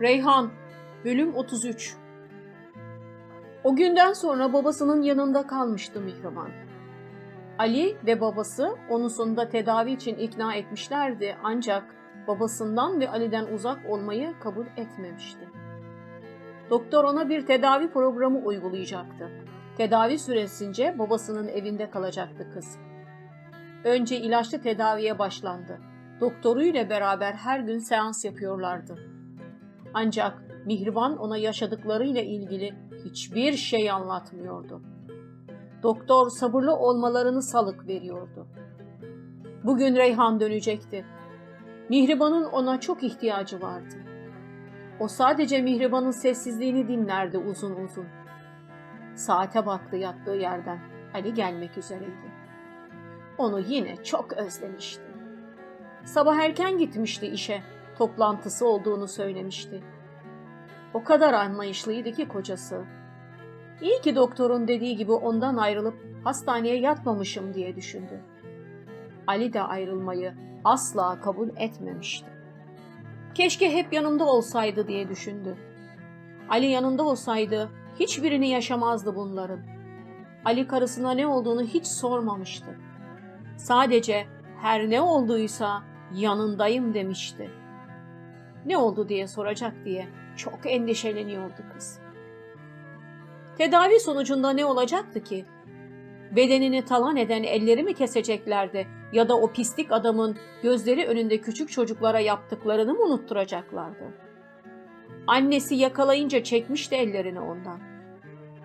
Reyhan, bölüm 33 O günden sonra babasının yanında kalmıştı Mihraban. Ali ve babası onu sonunda tedavi için ikna etmişlerdi ancak babasından ve Ali'den uzak olmayı kabul etmemişti. Doktor ona bir tedavi programı uygulayacaktı. Tedavi süresince babasının evinde kalacaktı kız. Önce ilaçlı tedaviye başlandı. Doktoruyla beraber her gün seans yapıyorlardı. Ancak Mihriban ona yaşadıklarıyla ilgili hiçbir şey anlatmıyordu. Doktor sabırlı olmalarını salık veriyordu. Bugün Reyhan dönecekti. Mihriban'ın ona çok ihtiyacı vardı. O sadece Mihriban'ın sessizliğini dinlerdi uzun uzun. Saate baktı yattığı yerden. Ali gelmek üzereydi. Onu yine çok özlemişti. Sabah erken gitmişti işe toplantısı olduğunu söylemişti. O kadar anlayışlıydı ki kocası. İyi ki doktorun dediği gibi ondan ayrılıp hastaneye yatmamışım diye düşündü. Ali de ayrılmayı asla kabul etmemişti. Keşke hep yanımda olsaydı diye düşündü. Ali yanında olsaydı hiçbirini yaşamazdı bunların. Ali karısına ne olduğunu hiç sormamıştı. Sadece her ne olduysa yanındayım demişti ne oldu diye soracak diye çok endişeleniyordu kız. Tedavi sonucunda ne olacaktı ki? Bedenini talan eden elleri mi keseceklerdi ya da o pislik adamın gözleri önünde küçük çocuklara yaptıklarını mı unutturacaklardı? Annesi yakalayınca çekmişti ellerini ondan.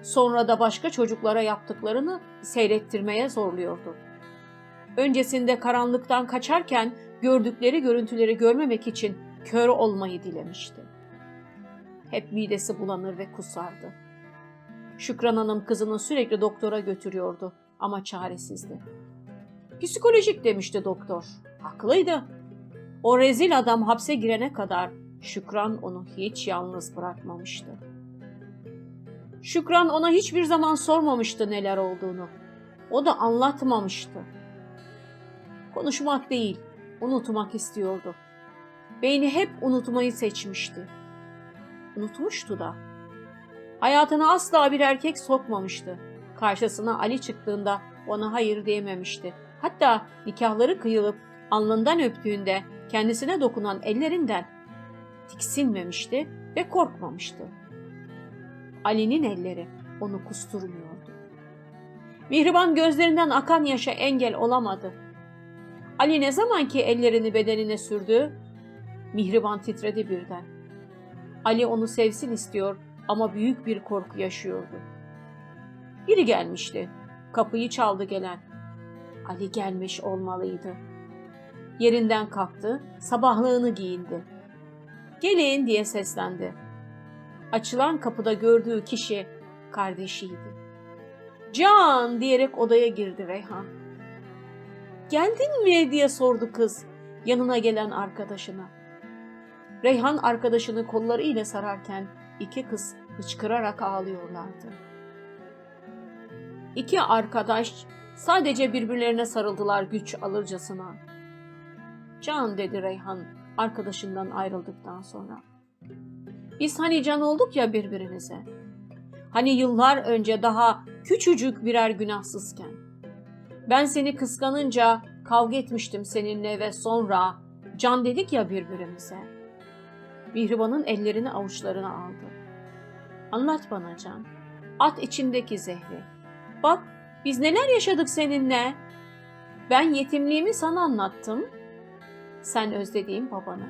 Sonra da başka çocuklara yaptıklarını seyrettirmeye zorluyordu. Öncesinde karanlıktan kaçarken gördükleri görüntüleri görmemek için kör olmayı dilemişti. Hep midesi bulanır ve kusardı. Şükran Hanım kızını sürekli doktora götürüyordu ama çaresizdi. Psikolojik demişti doktor. Haklıydı. O rezil adam hapse girene kadar Şükran onu hiç yalnız bırakmamıştı. Şükran ona hiçbir zaman sormamıştı neler olduğunu. O da anlatmamıştı. Konuşmak değil, unutmak istiyordu. Beyni hep unutmayı seçmişti. Unutmuştu da. Hayatına asla bir erkek sokmamıştı. Karşısına Ali çıktığında ona hayır diyememişti. Hatta nikahları kıyılıp alnından öptüğünde kendisine dokunan ellerinden tiksinmemişti ve korkmamıştı. Ali'nin elleri onu kusturmuyordu. Mihriban gözlerinden akan yaşa engel olamadı. Ali ne zamanki ellerini bedenine sürdü, Mihriban titredi birden. Ali onu sevsin istiyor ama büyük bir korku yaşıyordu. Biri gelmişti. Kapıyı çaldı gelen. Ali gelmiş olmalıydı. Yerinden kalktı, sabahlığını giyindi. Gelin diye seslendi. Açılan kapıda gördüğü kişi kardeşiydi. Can diyerek odaya girdi Reyhan. Geldin mi diye sordu kız yanına gelen arkadaşına. Reyhan arkadaşını kollarıyla sararken iki kız hıçkırarak ağlıyorlardı. İki arkadaş sadece birbirlerine sarıldılar güç alırcasına. Can dedi Reyhan arkadaşından ayrıldıktan sonra. Biz hani can olduk ya birbirimize. Hani yıllar önce daha küçücük birer günahsızken. Ben seni kıskanınca kavga etmiştim seninle ve sonra can dedik ya birbirimize.'' Mihriban'ın ellerini avuçlarına aldı. Anlat bana Can. At içindeki zehri. Bak biz neler yaşadık seninle. Ben yetimliğimi sana anlattım. Sen özlediğim babanı.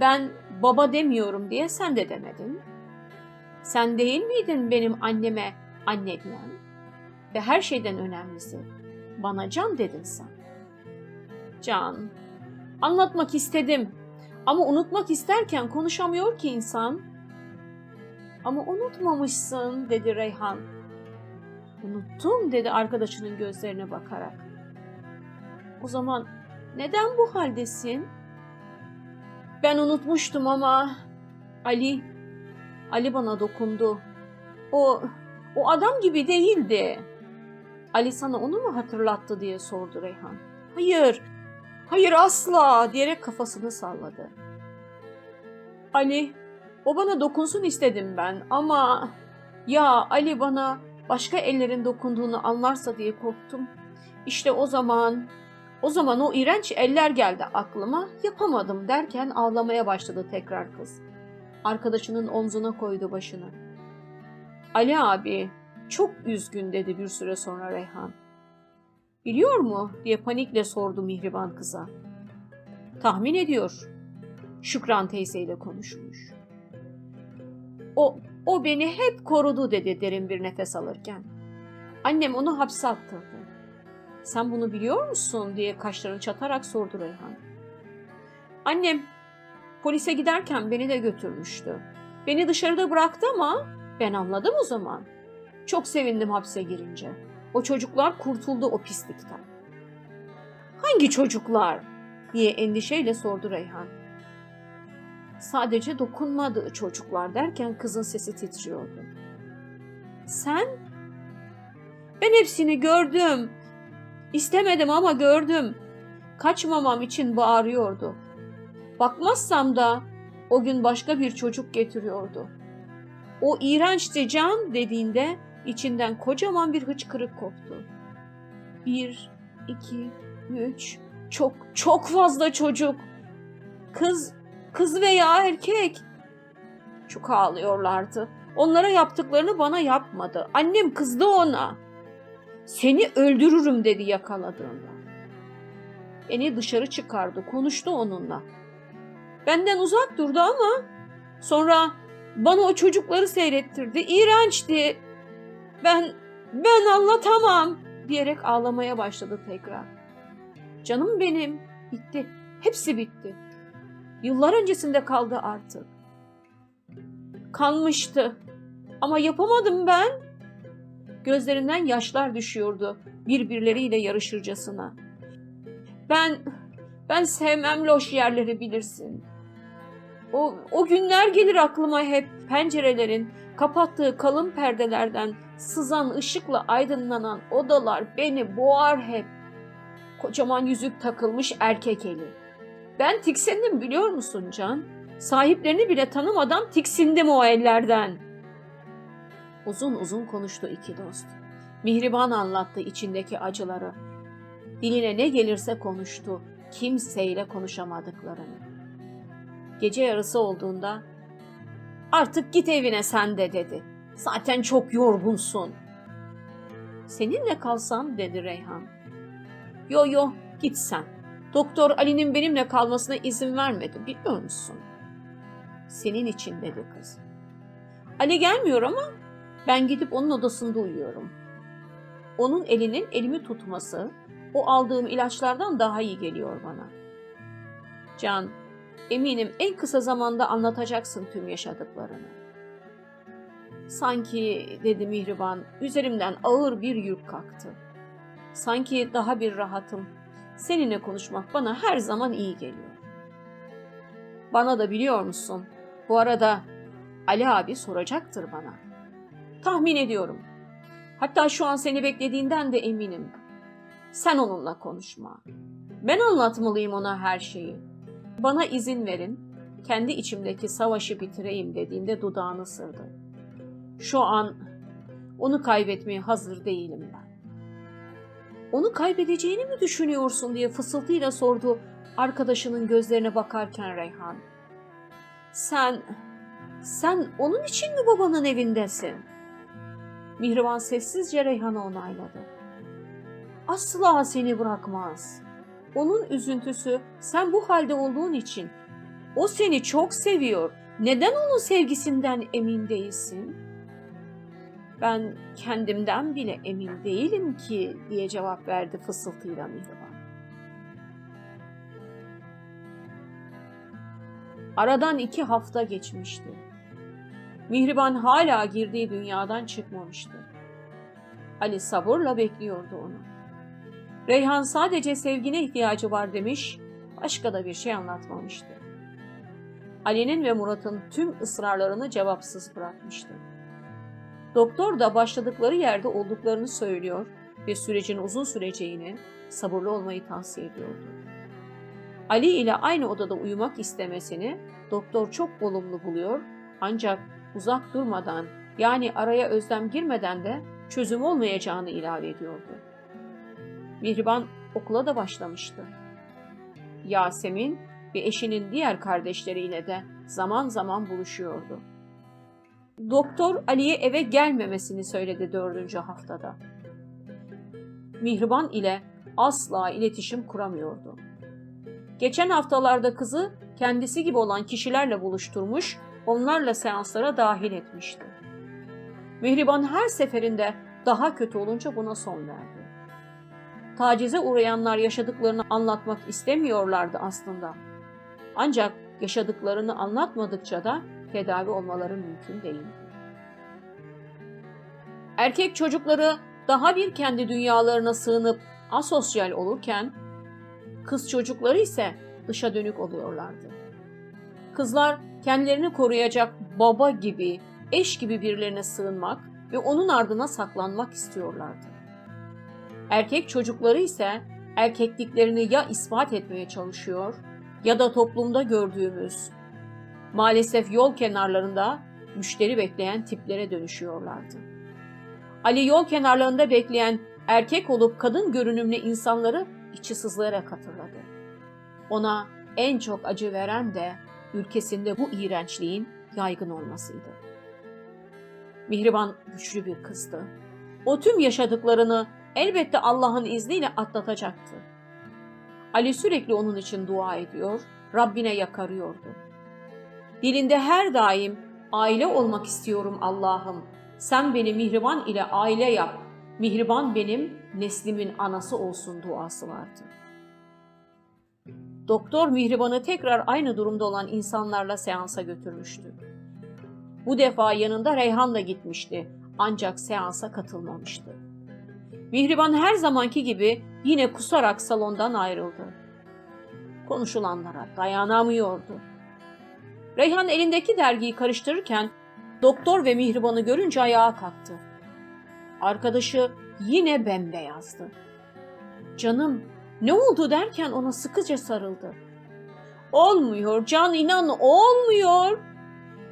Ben baba demiyorum diye sen de demedin. Sen değil miydin benim anneme anne diyen? Ve her şeyden önemlisi bana Can dedin sen. Can, anlatmak istedim Ama unutmak isterken konuşamıyor ki insan. Ama unutmamışsın dedi Reyhan. Unuttum dedi arkadaşının gözlerine bakarak. O zaman neden bu haldesin? Ben unutmuştum ama Ali Ali bana dokundu. O o adam gibi değildi. Ali sana onu mu hatırlattı diye sordu Reyhan. Hayır. Hayır asla diyerek kafasını salladı. Ali o bana dokunsun istedim ben ama ya Ali bana başka ellerin dokunduğunu anlarsa diye korktum. İşte o zaman o zaman o iğrenç eller geldi aklıma. Yapamadım derken ağlamaya başladı tekrar kız. Arkadaşının omzuna koydu başını. Ali abi çok üzgün dedi bir süre sonra Reyhan. Biliyor mu diye panikle sordu Mihriban kıza. Tahmin ediyor. Şükran teyzeyle konuşmuş. O, o beni hep korudu dedi derin bir nefes alırken. Annem onu hapse attırdı. Sen bunu biliyor musun diye kaşlarını çatarak sordu Reyhan. Annem polise giderken beni de götürmüştü. Beni dışarıda bıraktı ama ben anladım o zaman. Çok sevindim hapse girince. O çocuklar kurtuldu o pislikten. Hangi çocuklar? diye endişeyle sordu Reyhan. Sadece dokunmadığı çocuklar derken kızın sesi titriyordu. Sen? Ben hepsini gördüm. İstemedim ama gördüm. Kaçmamam için bağırıyordu. Bakmazsam da o gün başka bir çocuk getiriyordu. O iğrençti can dediğinde içinden kocaman bir hıçkırık koptu. Bir, iki, üç, çok çok fazla çocuk. Kız, kız veya erkek. Çok ağlıyorlardı. Onlara yaptıklarını bana yapmadı. Annem kızdı ona. Seni öldürürüm dedi yakaladığında. Beni dışarı çıkardı, konuştu onunla. Benden uzak durdu ama sonra bana o çocukları seyrettirdi. İğrençti. Ben ben anlatamam diyerek ağlamaya başladı tekrar. Canım benim bitti. Hepsi bitti. Yıllar öncesinde kaldı artık. Kanmıştı. Ama yapamadım ben. Gözlerinden yaşlar düşüyordu birbirleriyle yarışırcasına. Ben ben sevmem loş yerleri bilirsin. O, o günler gelir aklıma hep pencerelerin kapattığı kalın perdelerden sızan ışıkla aydınlanan odalar beni boğar hep. Kocaman yüzük takılmış erkek eli. Ben tiksindim biliyor musun Can? Sahiplerini bile tanımadan tiksindim o ellerden. Uzun uzun konuştu iki dost. Mihriban anlattı içindeki acıları. Diline ne gelirse konuştu. Kimseyle konuşamadıklarını. Gece yarısı olduğunda artık git evine sen de dedi. Zaten çok yorgunsun. Seninle kalsam dedi Reyhan. Yo yo git sen. Doktor Ali'nin benimle kalmasına izin vermedi biliyor musun? Senin için dedi kız. Ali gelmiyor ama ben gidip onun odasında uyuyorum. Onun elinin elimi tutması o aldığım ilaçlardan daha iyi geliyor bana. Can, eminim en kısa zamanda anlatacaksın tüm yaşadıklarını. Sanki dedi Mihriban, üzerimden ağır bir yük kalktı. Sanki daha bir rahatım. Seninle konuşmak bana her zaman iyi geliyor. Bana da biliyor musun? Bu arada Ali abi soracaktır bana. Tahmin ediyorum. Hatta şu an seni beklediğinden de eminim. Sen onunla konuşma. Ben anlatmalıyım ona her şeyi. Bana izin verin, kendi içimdeki savaşı bitireyim dediğinde dudağını ısırdı. Şu an onu kaybetmeye hazır değilim ben. Onu kaybedeceğini mi düşünüyorsun diye fısıltıyla sordu arkadaşının gözlerine bakarken Reyhan. Sen, sen onun için mi babanın evindesin? Mihriban sessizce Reyhan'ı onayladı. Asla seni bırakmaz. Onun üzüntüsü sen bu halde olduğun için. O seni çok seviyor. Neden onun sevgisinden emin değilsin? Ben kendimden bile emin değilim ki diye cevap verdi fısıltıyla Mihriban. Aradan iki hafta geçmişti. Mihriban hala girdiği dünyadan çıkmamıştı. Ali sabırla bekliyordu onu. Reyhan sadece sevgine ihtiyacı var demiş, başka da bir şey anlatmamıştı. Ali'nin ve Murat'ın tüm ısrarlarını cevapsız bırakmıştı. Doktor da başladıkları yerde olduklarını söylüyor ve sürecin uzun süreceğini, sabırlı olmayı tavsiye ediyordu. Ali ile aynı odada uyumak istemesini doktor çok olumlu buluyor ancak uzak durmadan yani araya özlem girmeden de çözüm olmayacağını ilave ediyordu. Mihriban okula da başlamıştı. Yasemin ve eşinin diğer kardeşleriyle de zaman zaman buluşuyordu. Doktor Ali'ye eve gelmemesini söyledi dördüncü haftada. Mihriban ile asla iletişim kuramıyordu. Geçen haftalarda kızı kendisi gibi olan kişilerle buluşturmuş, onlarla seanslara dahil etmişti. Mihriban her seferinde daha kötü olunca buna son verdi. Tacize uğrayanlar yaşadıklarını anlatmak istemiyorlardı aslında. Ancak yaşadıklarını anlatmadıkça da tedavi olmaları mümkün değildi. Erkek çocukları daha bir kendi dünyalarına sığınıp asosyal olurken, kız çocukları ise dışa dönük oluyorlardı. Kızlar kendilerini koruyacak baba gibi, eş gibi birilerine sığınmak ve onun ardına saklanmak istiyorlardı. Erkek çocukları ise erkekliklerini ya ispat etmeye çalışıyor ya da toplumda gördüğümüz maalesef yol kenarlarında müşteri bekleyen tiplere dönüşüyorlardı. Ali yol kenarlarında bekleyen erkek olup kadın görünümlü insanları içi sızlayarak hatırladı. Ona en çok acı veren de ülkesinde bu iğrençliğin yaygın olmasıydı. Mihriban güçlü bir kızdı. O tüm yaşadıklarını elbette Allah'ın izniyle atlatacaktı. Ali sürekli onun için dua ediyor, Rabbine yakarıyordu. Dilinde her daim aile olmak istiyorum Allah'ım. Sen beni Mihriban ile aile yap. Mihriban benim neslimin anası olsun duası vardı. Doktor Mihriban'ı tekrar aynı durumda olan insanlarla seansa götürmüştü. Bu defa yanında Reyhan da gitmişti ancak seansa katılmamıştı. Mihriban her zamanki gibi yine kusarak salondan ayrıldı. Konuşulanlara dayanamıyordu. Reyhan elindeki dergiyi karıştırırken doktor ve Mihriban'ı görünce ayağa kalktı. Arkadaşı yine bembeyazdı. Canım ne oldu derken ona sıkıca sarıldı. Olmuyor Can inan olmuyor.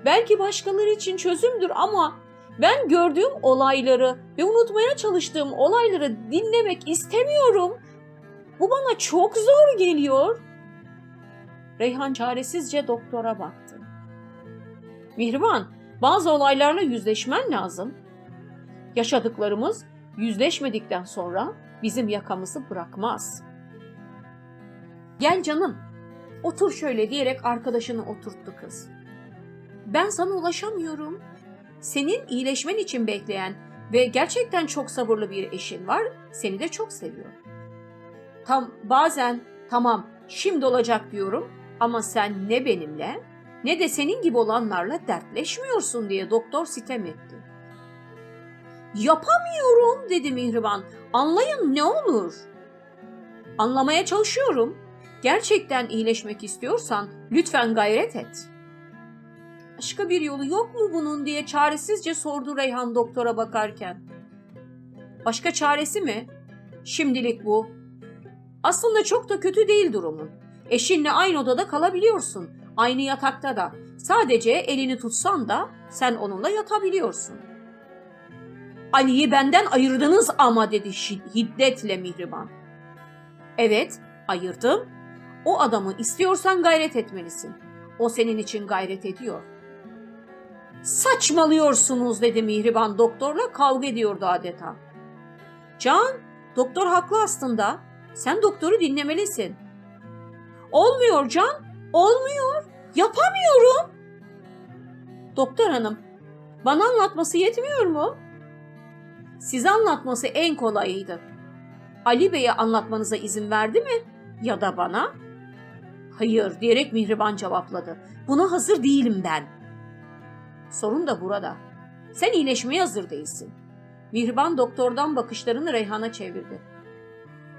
Belki başkaları için çözümdür ama ben gördüğüm olayları ve unutmaya çalıştığım olayları dinlemek istemiyorum. Bu bana çok zor geliyor. Reyhan çaresizce doktora baktı. Mihriban, bazı olaylarla yüzleşmen lazım. Yaşadıklarımız yüzleşmedikten sonra bizim yakamızı bırakmaz. Gel canım, otur şöyle diyerek arkadaşını oturttu kız. Ben sana ulaşamıyorum. Senin iyileşmen için bekleyen ve gerçekten çok sabırlı bir eşin var. Seni de çok seviyor. Tam bazen tamam şimdi olacak diyorum ama sen ne benimle ne de senin gibi olanlarla dertleşmiyorsun diye doktor sitem etti. Yapamıyorum dedi Mihriban. Anlayın ne olur. Anlamaya çalışıyorum. Gerçekten iyileşmek istiyorsan lütfen gayret et. Başka bir yolu yok mu bunun diye çaresizce sordu Reyhan doktora bakarken. Başka çaresi mi? Şimdilik bu. Aslında çok da kötü değil durumun. Eşinle aynı odada kalabiliyorsun. Aynı yatakta da. Sadece elini tutsan da sen onunla yatabiliyorsun. Ali'yi benden ayırdınız ama dedi hiddetle Mihriban. Evet, ayırdım. O adamı istiyorsan gayret etmelisin. O senin için gayret ediyor. Saçmalıyorsunuz dedi Mihriban doktorla kavga ediyordu adeta. Can, doktor haklı aslında. Sen doktoru dinlemelisin. Olmuyor Can, olmuyor. Yapamıyorum. Doktor hanım, bana anlatması yetmiyor mu? Size anlatması en kolayıydı. Ali Bey'e anlatmanıza izin verdi mi? Ya da bana? Hayır diyerek Mihriban cevapladı. Buna hazır değilim ben. Sorun da burada. Sen iyileşmeye hazır değilsin. Mihriban doktordan bakışlarını Reyhan'a çevirdi.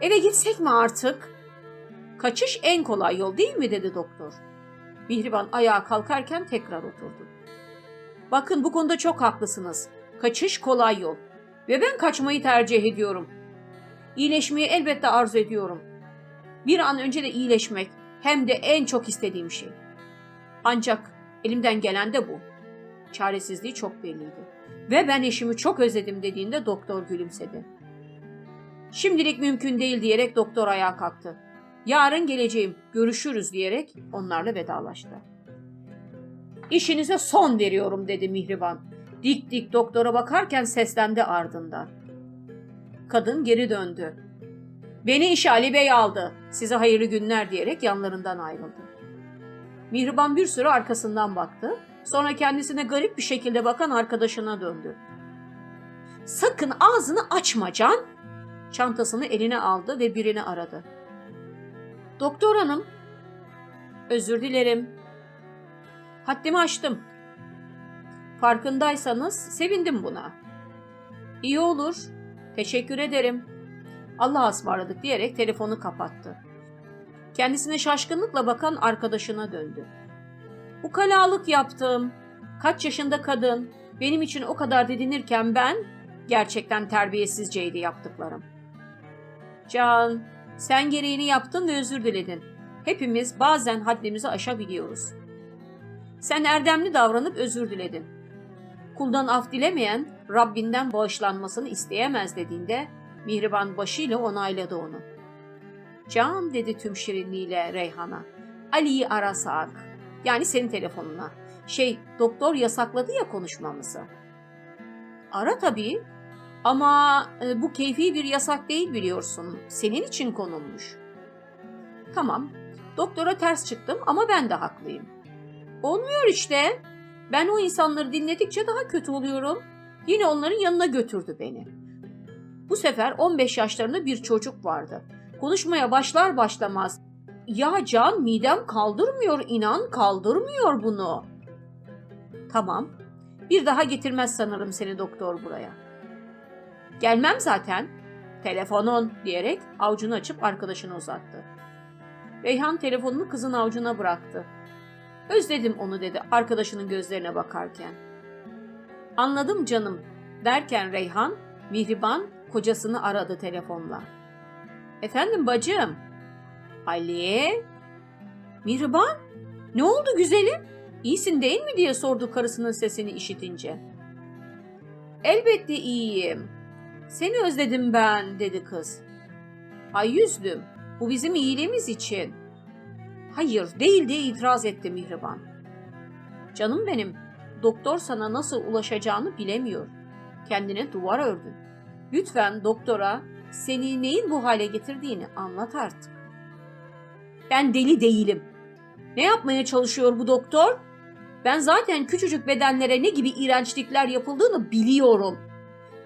Eve gitsek mi artık? Kaçış en kolay yol değil mi dedi doktor. Mihriban ayağa kalkarken tekrar oturdu. Bakın bu konuda çok haklısınız. Kaçış kolay yol. Ve ben kaçmayı tercih ediyorum. İyileşmeyi elbette arzu ediyorum. Bir an önce de iyileşmek hem de en çok istediğim şey. Ancak elimden gelen de bu. Çaresizliği çok belliydi. Ve ben eşimi çok özledim dediğinde doktor gülümsedi. Şimdilik mümkün değil diyerek doktor ayağa kalktı. Yarın geleceğim, görüşürüz diyerek onlarla vedalaştı. İşinize son veriyorum dedi Mihriban. Dik dik doktora bakarken seslendi ardından. Kadın geri döndü. Beni işe Ali Bey aldı. Size hayırlı günler diyerek yanlarından ayrıldı. Mihriban bir süre arkasından baktı. Sonra kendisine garip bir şekilde bakan arkadaşına döndü. Sakın ağzını açma Can. Çantasını eline aldı ve birini aradı. Doktor hanım. Özür dilerim. Haddimi aştım. Farkındaysanız sevindim buna. İyi olur. Teşekkür ederim. Allah'a ısmarladık diyerek telefonu kapattı. Kendisine şaşkınlıkla bakan arkadaşına döndü. Ukalalık yaptım. Kaç yaşında kadın. Benim için o kadar didinirken ben gerçekten terbiyesizceydi yaptıklarım. Can, sen gereğini yaptın ve özür diledin. Hepimiz bazen haddimizi aşabiliyoruz. Sen erdemli davranıp özür diledin. Kuldan af dilemeyen Rabbinden bağışlanmasını isteyemez dediğinde Mihriban başıyla onayladı onu. Can dedi tüm şirinliğiyle Reyhan'a. Ali'yi arasak. Yani senin telefonuna. Şey doktor yasakladı ya konuşmamızı. Ara tabii. Ama e, bu keyfi bir yasak değil biliyorsun. Senin için konulmuş. Tamam. Doktora ters çıktım ama ben de haklıyım. Olmuyor işte. Ben o insanları dinledikçe daha kötü oluyorum. Yine onların yanına götürdü beni. Bu sefer 15 yaşlarında bir çocuk vardı. Konuşmaya başlar başlamaz. Ya Can midem kaldırmıyor inan kaldırmıyor bunu. Tamam. Bir daha getirmez sanırım seni doktor buraya. Gelmem zaten. Telefonun diyerek avucunu açıp arkadaşına uzattı. Reyhan telefonunu kızın avucuna bıraktı. Özledim onu dedi arkadaşının gözlerine bakarken. Anladım canım derken Reyhan, Mihriban kocasını aradı telefonla. Efendim bacım? Ali? Mihriban? Ne oldu güzelim? İyisin değil mi diye sordu karısının sesini işitince. Elbette iyiyim. Seni özledim ben dedi kız. Ay yüzdüm. Bu bizim iyiliğimiz için. Hayır değil diye itiraz etti Mihriban. Canım benim, doktor sana nasıl ulaşacağını bilemiyor. Kendine duvar ördün. Lütfen doktora seni neyin bu hale getirdiğini anlat artık. Ben deli değilim. Ne yapmaya çalışıyor bu doktor? Ben zaten küçücük bedenlere ne gibi iğrençlikler yapıldığını biliyorum.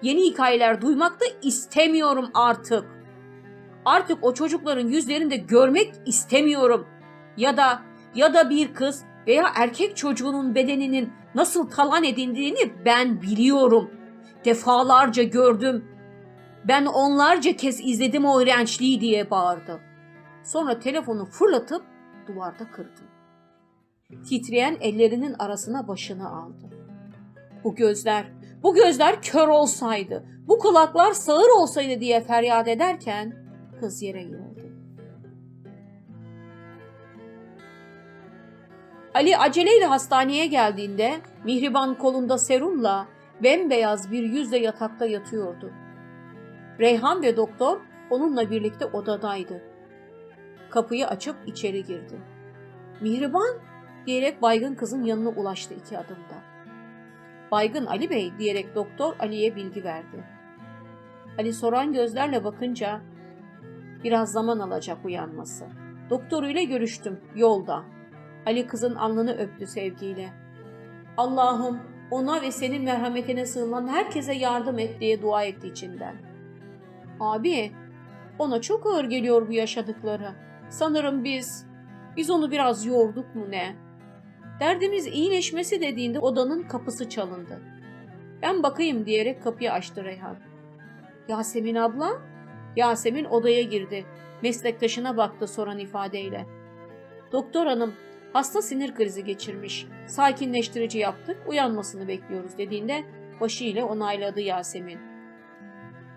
Yeni hikayeler duymak da istemiyorum artık. Artık o çocukların yüzlerinde görmek istemiyorum. Ya da ya da bir kız veya erkek çocuğunun bedeninin nasıl talan edildiğini ben biliyorum. Defalarca gördüm. Ben onlarca kez izledim o iğrençliği diye bağırdı. Sonra telefonu fırlatıp duvarda kırdı. Titreyen ellerinin arasına başını aldı. Bu gözler, bu gözler kör olsaydı, bu kulaklar sağır olsaydı diye feryat ederken kız yere yığıldı. Ali aceleyle hastaneye geldiğinde Mihriban kolunda serumla bembeyaz bir yüzle yatakta yatıyordu. Reyhan ve doktor onunla birlikte odadaydı. Kapıyı açıp içeri girdi. Mihriban diyerek baygın kızın yanına ulaştı iki adımda. Baygın Ali Bey diyerek doktor Ali'ye bilgi verdi. Ali soran gözlerle bakınca biraz zaman alacak uyanması. Doktoruyla görüştüm yolda. Ali kızın alnını öptü sevgiyle. Allah'ım ona ve senin merhametine sığınan herkese yardım et diye dua etti içinden. Abi ona çok ağır geliyor bu yaşadıkları. Sanırım biz Biz onu biraz yorduk mu ne? Derdimiz iyileşmesi dediğinde odanın kapısı çalındı. Ben bakayım diyerek kapıyı açtı Reyhan. Yasemin abla? Yasemin odaya girdi. Meslektaşına baktı soran ifadeyle. Doktor hanım, hasta sinir krizi geçirmiş. Sakinleştirici yaptık, uyanmasını bekliyoruz dediğinde başıyla onayladı Yasemin.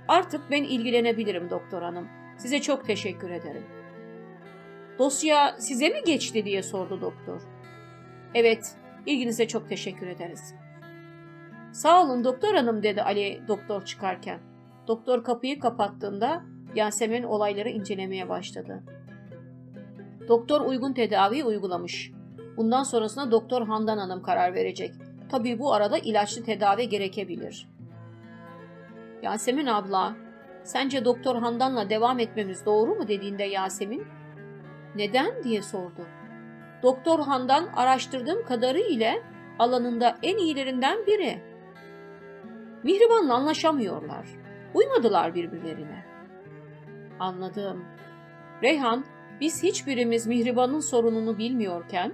Artık ben ilgilenebilirim doktor hanım. Size çok teşekkür ederim. Dosya size mi geçti diye sordu doktor. Evet, ilginize çok teşekkür ederiz. Sağ olun doktor hanım dedi Ali doktor çıkarken. Doktor kapıyı kapattığında Yasemin olayları incelemeye başladı. Doktor uygun tedavi uygulamış. Bundan sonrasına Doktor Handan Hanım karar verecek. Tabii bu arada ilaçlı tedavi gerekebilir. Yasemin abla, sence Doktor Handan'la devam etmemiz doğru mu dediğinde Yasemin, neden diye sordu. Doktor Handan araştırdığım kadarıyla alanında en iyilerinden biri. Mihriban'la anlaşamıyorlar. Uymadılar birbirlerine. Anladım. Reyhan, biz hiçbirimiz Mihriban'ın sorununu bilmiyorken,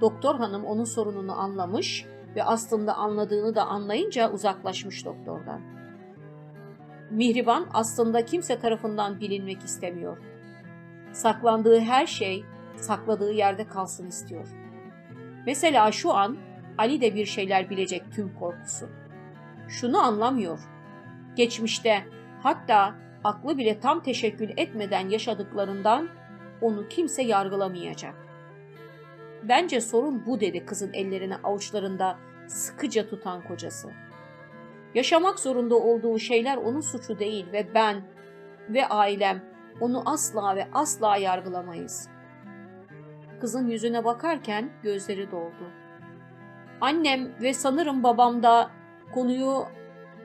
doktor hanım onun sorununu anlamış ve aslında anladığını da anlayınca uzaklaşmış doktordan. Mihriban aslında kimse tarafından bilinmek istemiyor. Saklandığı her şey sakladığı yerde kalsın istiyor. Mesela şu an Ali de bir şeyler bilecek tüm korkusu. Şunu anlamıyor. Geçmişte hatta aklı bile tam teşekkül etmeden yaşadıklarından onu kimse yargılamayacak. Bence sorun bu dedi kızın ellerini avuçlarında sıkıca tutan kocası. Yaşamak zorunda olduğu şeyler onun suçu değil ve ben ve ailem onu asla ve asla yargılamayız. Kızın yüzüne bakarken gözleri doldu. Annem ve sanırım babam da konuyu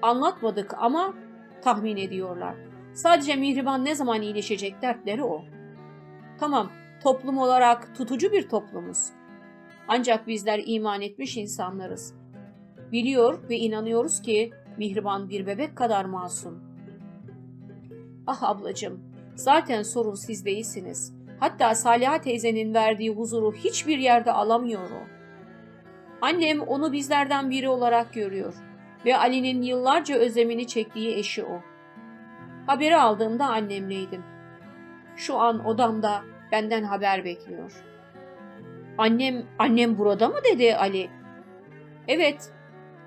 anlatmadık ama tahmin ediyorlar. Sadece Mihriban ne zaman iyileşecek dertleri o. Tamam, toplum olarak tutucu bir toplumuz. Ancak bizler iman etmiş insanlarız. Biliyor ve inanıyoruz ki Mihriban bir bebek kadar masum. Ah ablacığım, zaten sorun siz değilsiniz. Hatta Saliha teyzenin verdiği huzuru hiçbir yerde alamıyor o. Annem onu bizlerden biri olarak görüyor ve Ali'nin yıllarca özlemini çektiği eşi o. Haberi aldığımda annemleydim. Şu an odamda benden haber bekliyor. Annem, annem burada mı dedi Ali? Evet,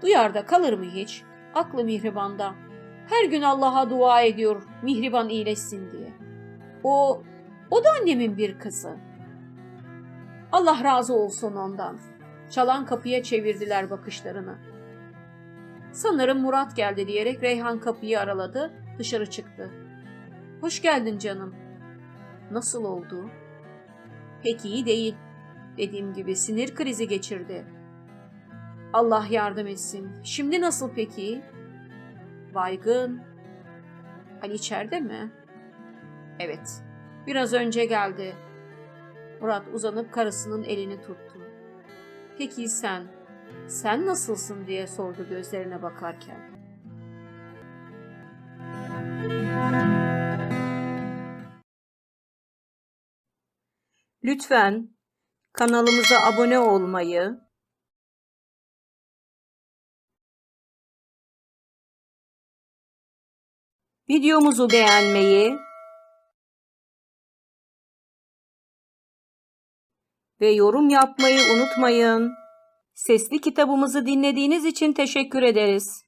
duyar da kalır mı hiç? Aklı Mihriban'da. Her gün Allah'a dua ediyor Mihriban iyileşsin diye. O, o da annemin bir kızı. Allah razı olsun ondan. Çalan kapıya çevirdiler bakışlarını. Sanırım Murat geldi diyerek Reyhan kapıyı araladı, dışarı çıktı. Hoş geldin canım. Nasıl oldu? Pek iyi değil. Dediğim gibi sinir krizi geçirdi. Allah yardım etsin. Şimdi nasıl peki? Baygın. Ali içeride mi? Evet. Biraz önce geldi. Murat uzanıp karısının elini tuttu. Peki sen? Sen nasılsın diye sordu gözlerine bakarken. Lütfen kanalımıza abone olmayı, videomuzu beğenmeyi ve yorum yapmayı unutmayın. Sesli kitabımızı dinlediğiniz için teşekkür ederiz.